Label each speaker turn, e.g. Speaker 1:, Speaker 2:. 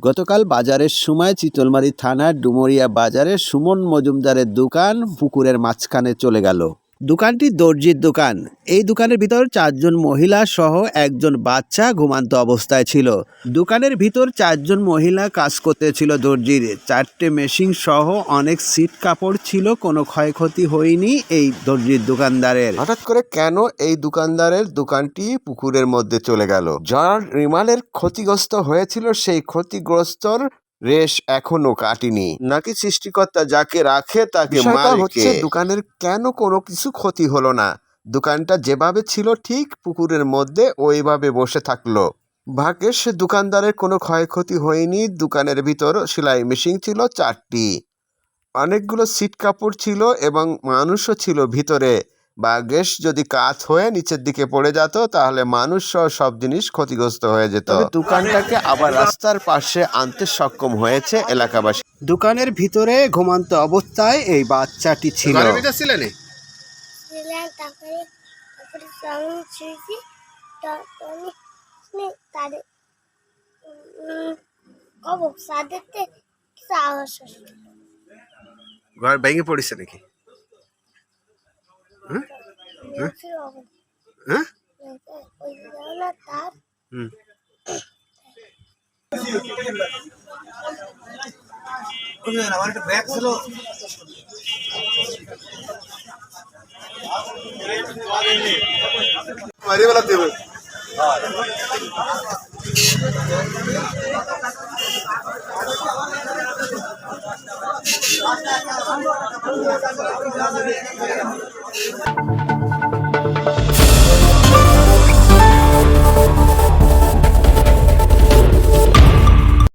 Speaker 1: গতকাল বাজারের সময় চিতলমারি থানার ডুমুরিয়া বাজারে সুমন মজুমদারের দোকান পুকুরের মাঝখানে চলে গেল। দোকানটি দর্জির দোকান। এই দোকানের ভিতর চারজন মহিলা সহ একজন বাচ্চা ঘুমান্ত অবস্থায় ছিল। দোকানের ভিতর চারজন মহিলা কাজ করতেছিল দর্জির। চারটে মেশিন সহ অনেক সিট কাপড় ছিল, কোনো ক্ষয়ক্ষতি হয়নি এই দর্জির দোকানদারের।
Speaker 2: হঠাৎ করে কেন এই দোকানদারের দোকানটি পুকুরের মধ্যে চলে গেল? যার রিমালের ক্ষতিগ্রস্ত হয়েছিল সেই ক্ষতিগ্রস্তর রেশ এখনও কাটেনি। নাকি সৃষ্টিকর্তা যাকে রাখে তাকে
Speaker 1: হচ্ছে
Speaker 2: দোকানের কেন কোনো কিছু ক্ষতি হলো না? দোকানটা যেভাবে ছিল ঠিক পুকুরের মধ্যে ওইভাবে বসে থাকল। ভাগ্যের সে দোকানদারের কোনো ক্ষয়ক্ষতি হয়নি। দোকানের ভিতর সেলাই মেশিন ছিল চারটি। অনেকগুলো সিট কাপড় ছিল এবং মানুষও ছিল ভিতরে। বা গ্যাস যদি কাত হয়ে নিচের দিকে পড়ে যেত তাহলে মানুষ সহ সব জিনিস ক্ষতিগ্রস্ত হয়ে যেত। দোকানটাকে আবার রাস্তার পাশে আনতে সক্ষম হয়েছে এলাকাবাসী।
Speaker 1: দোকানের ভিতরে ঘুমান্ত অবস্থায় এই বাচ্চাটি ছিল।
Speaker 2: ছিলেন ঘর ভেঙে পড়েছে নাকি। হ্যাঁ
Speaker 3: బ్యాగ్స్లో మరీ
Speaker 2: వాళ్ళ
Speaker 4: తీరు Thank you.